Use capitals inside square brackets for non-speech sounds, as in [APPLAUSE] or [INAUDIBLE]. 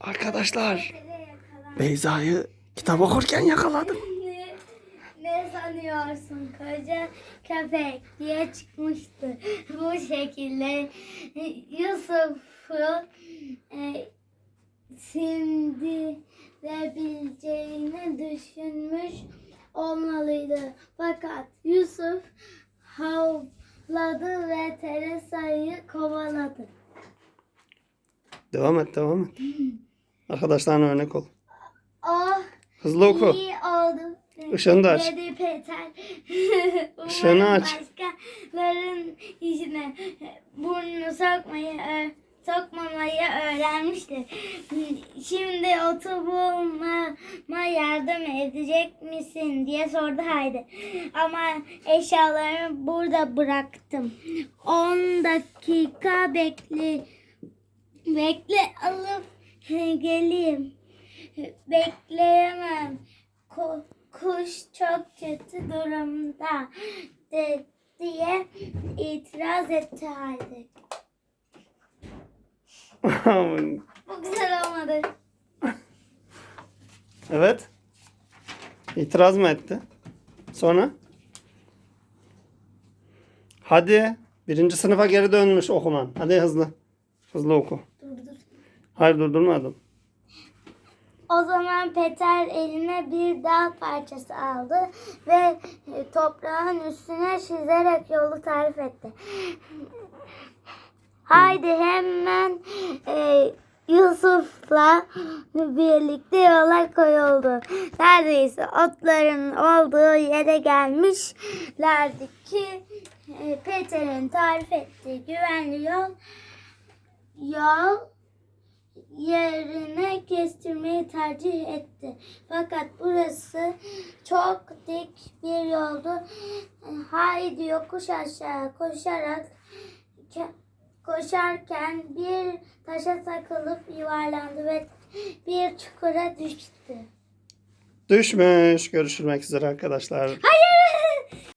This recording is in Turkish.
Arkadaşlar. Beyza'yı kitap okurken yakaladım. Ne, ne sanıyorsun koca köpek diye çıkmıştı. Bu şekilde Yusuf'u e, sindirebileceğini düşünmüş olmalıydı. Fakat Yusuf havladı ve Teresa'yı kovaladı. Devam et devam et. [LAUGHS] Arkadaşlarına örnek ol. Oh Hızlı oku. iyi oldu. Işığını da aç. Dedi Peter. [LAUGHS] Işığını aç. Başkalarının işine burnunu sokmayı sokmamayı öğrenmiştir. Şimdi otu bulmama yardım edecek misin diye sordu Haydi. Ama eşyalarımı burada bıraktım. 10 dakika bekle bekle alıp geleyim. Bekleyemem. Ko- kuş çok kötü durumda de- diye itiraz etti Haydi. Bu güzel olmadı. evet. İtiraz mı etti? Sonra? Hadi. Birinci sınıfa geri dönmüş okuman. Hadi hızlı. Hızlı oku. Hayır durdurmadım. O zaman Peter eline bir dal parçası aldı ve toprağın üstüne çizerek yolu tarif etti. Haydi hemen e, Yusuf'la birlikte yola koyuldu. Neredeyse otların olduğu yere gelmişlerdi ki e, Peter'in tarif ettiği güvenli yol yol yerine kestirmeyi tercih etti. Fakat burası çok dik bir yoldu. Haydi yokuş aşağı koşarak ke- koşarken bir taşa takılıp yuvarlandı ve bir çukura düştü. Düşmüş. Görüşmek üzere arkadaşlar.